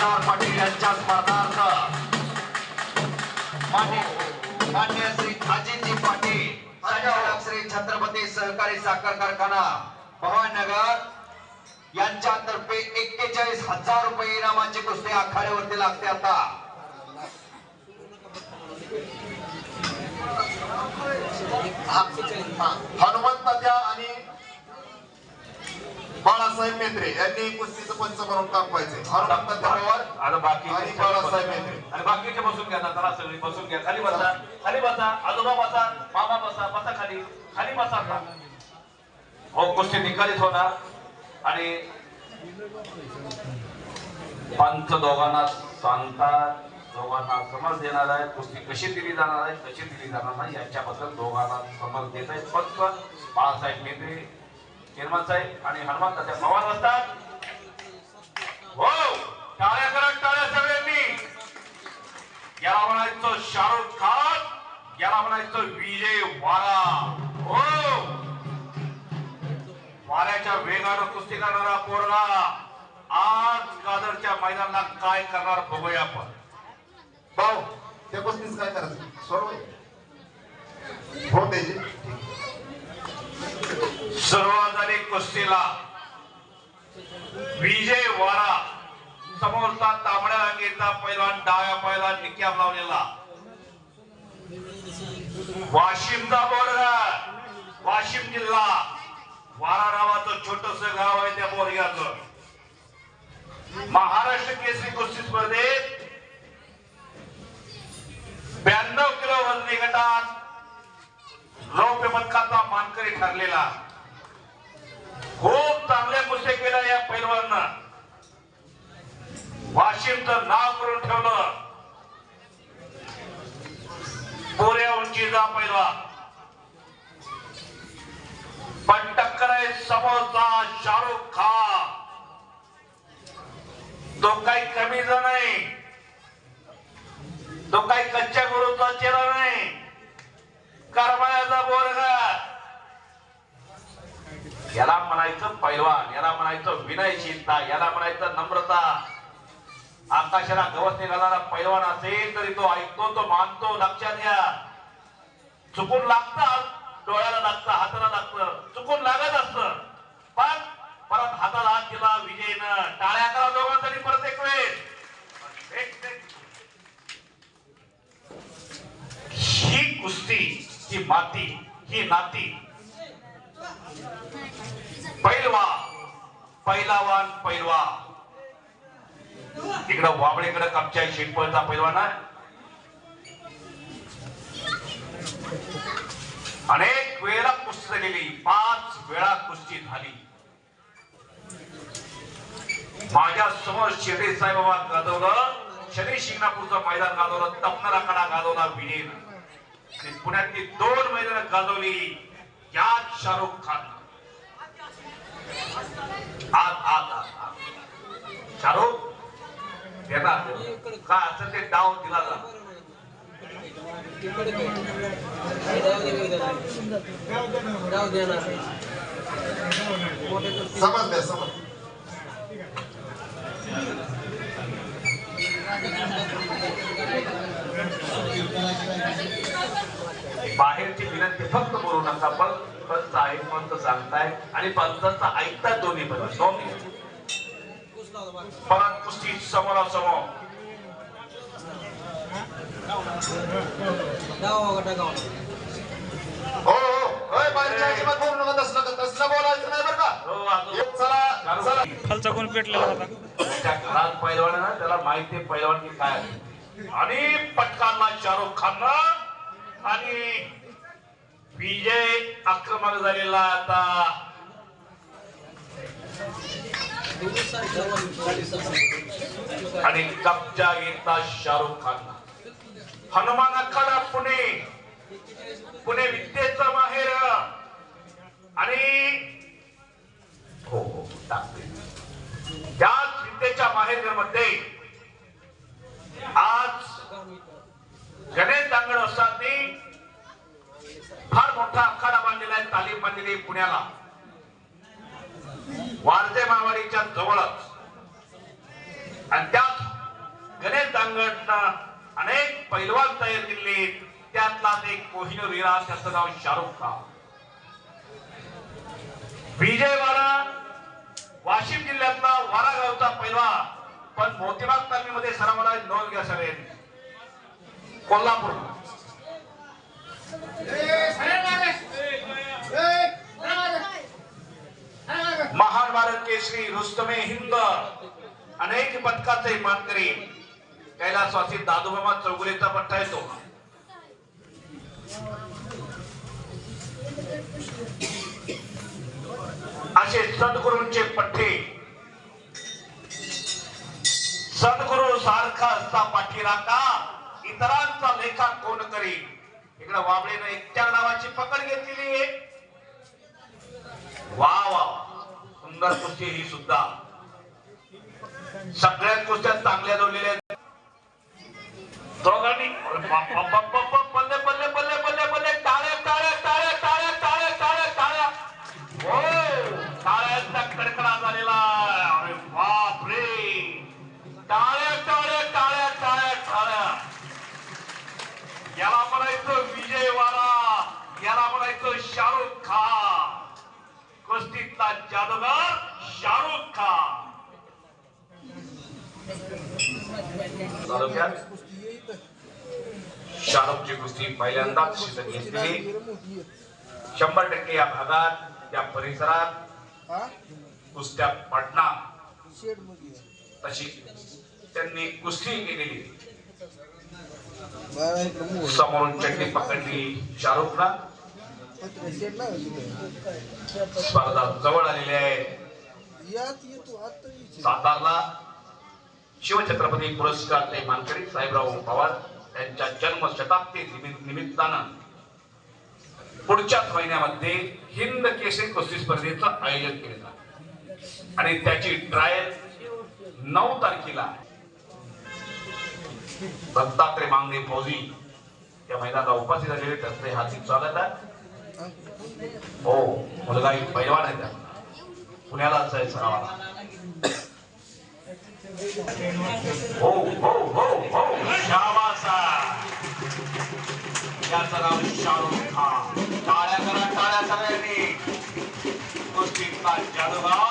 गोविंदराव पाटील यांच्या स्पर्धार्थ मान्य श्री अजितजी पाटील संचालक श्री छत्रपती सहकारी साखर कारखाना भवानगर यांच्यातर्फे एक्केचाळीस हजार रुपये इनामाची कुस्ती आखाड्यावरती लागते आता हनुमंत आणि बाळासाहेब मेत्रे यांनी कुस्तीचं पंच म्हणून काम पाहिजे हनुमंत पवार आता बाकी आणि बाळासाहेब मेत्रे. आणि बाकीचे बसून घ्या ना सगळी बसून घ्या. खाली बसा खाली बसा आजोबा बसा मामा बसा बसा खाली. खाली बसा. हो कुस्ती निकालीत होणार. आणि पंच दोघांना सांगतात दोघांना समज देणार आहे कुस्ती कशी दिली जाणार आहे कशी दिली जाणार नाही याच्याबद्दल दोघांना समज देत आहेत. पंच बाळासाहेब मेत्रे निर्मल साहेब आणि हनुमान तात्या पवार असतात. हो टाळ्या करा टाळ्या सगळ्यांनी. याला म्हणायचं शाहरुख खान याला म्हणायचं विजय वारा हो. वाऱ्याच्या वेगानं कुस्ती करणारा पोरगा आज कादरच्या मैदानाला काय करणार बघूया आपण. भाऊ त्या कुस्तीच काय करायचं? सोडव. हो त्याची. सुरुवात कुस्तीला. विजय वारा समोरचा तांबड्या रांगेचा पहिला डाव्या पहिला निक्याब लावलेला. वाशिमचा बोरगा वाशिम जिल्हा. वारा नावाचं छोटस गाव आहे त्या बोरग्याचं महाराष्ट्र केसरी कुस्ती स्पर्धेत ब्याण्णव किलो वजनी गटात रौप्य पदकाचा मानकरी ठरलेला खूप चांगल्या कुस्त्या केल्या या पैलवानं वाशिमचं नाव करून ठेवलं. पोऱ्या उंचीचा पहिला पण टक्कर आहे समोरचा शाहरुख खान. तो काही कमीचा नाही. तो काही कच्च्या गुरुचा चेहरा नाही. करमाळ्याचा बोरगा याला म्हणायचं पैलवान याला म्हणायचं विनयशीलता याला म्हणायचं नम्रता. आकाशाला गवसने निघालेला पैलवान असेल तरी तो ऐकतो तो मानतो लक्षात घ्या. चुकून लागतात डोळ्याला लागतं हाताला लागतं. चुकून लागत असतं. पण परत हाताला हात दिला विजयनं. टाळ्या करा दोघांसाठी परत एक वेळ. ही कुस्ती ही माती ही नाती. पैलवा पैलावान पैलवा तिकडं वाबळेकडे कपच्या शिंपळचा पैलवान. अनेक वेळा कुस्ती झालेली पाच वेळा कुस्ती झाली. माझ्यासमोर शिर्डी साईबाबा गाजवलं शनी शिंगणापूरचं मैदान गाजवलं तपणारा कडा गाजवला विनेन आणि पुण्यातली दोन मैदान गाजवली यात शाहरुख खान. आज आज आज. शाहरुख देणार काय असं ते डाव दिला जा. समज द्या समज. बाहेरची विनंती फक्त बोलू नका पण पंच आहे पंच सांगताय आणि पंचांचा ऐकतात दोन्ही पण. दोन्ही परत कुस्ती समोरासमोर हो खालचा कोण पेटलेला होता? त्या घरात पैलवान ना त्याला माहिती आहे पैलवान की काय. आणि पटकांना शाहरुख खान आणि विजय आक्रमक झालेला आता आणि कब्जा घेतला शाहरुख खान. हनुमान अखाडा पुणे. पुणे विद्येचं माहेर. आणि जवळच. आणि त्याच संघटना अनेक पैलवान तयार केले त्यातलाच एक कोहिनूर हिरा त्याचं नाव शाहरुख खान. विजयवाडा वाशिम जिल्ह्यातला वारा गावचा पैलवान. पण मोतीबाग तालमीमध्ये सरावाला नोंद घ्या सगळ्यांनी कोल्हापूर श्री रुस्तमे हिंद. अनेक पदकाचे मानकरी कैलासवासी दादोबाबा चौगुलेचा पट्टा येतो. असे सद्गुरूंचे पठ्ठे. सद्गुरु सारखा असता पाठीराखा. इतरांचा लेखा कोण करी इकडे वाबळेनं एकट्या नावाची पकड घेतलेली आहे. सुंदर कुस्ती ही सुद्धा. सगळ्यात कुस्त्या चांगल्या जोडलेल्या आहेत. दोघांनी पल्ले पल्ले पल्ले पल्ले पल्ले टाळ्या टाळ्या टाळ्या टाळ्या टाळ्या टाळ्या टाळ्या. हो टाळ्यांचा कडकडा झालेला अरे बाप रे टाळ्या टाळ्या टाळ्या टाळ्या टाळ्या. याला म्हणायचं विजय वारा याला म्हणायचं शाहरुख खान. कुस्तीतला जादूगार शाहरुख खान तालुक्यात शाहरुखची कुस्ती पहिल्यांदाच शिस्त घेतलेली शंभर टक्के या भागात त्या परिसरात कुस्त्या पडणार. तशी त्यांनी कुस्ती केलेली. समोरून चटणी पकडली शाहरुखला. स्पर्धा जवळ आलेली आहे. सातारला. शिवछत्रपती पुरस्कारचे मानकरी साहेबराव पवार यांच्या जन्म शताब्दी निमित्तानं पुढच्याच महिन्यामध्ये हिंद केसरी कुस्ती स्पर्धेचं आयोजन केलं आणि त्याची ट्रायल नऊ तारखेला दत्तात्रय मांगणे फौजी त्या मैदानाला उपस्थित झालेले त्यांचे हाती चालत आहे. हो मुलगा एक पैलवान आहे त्या पुण्यालाच आहे सरावाला हो हो हो हो. शाबासा. याचं नाव शाहरुख खान. टाळ्या करा टाळ्या सगळ्यांनी. कुस्तीतला जादूगार.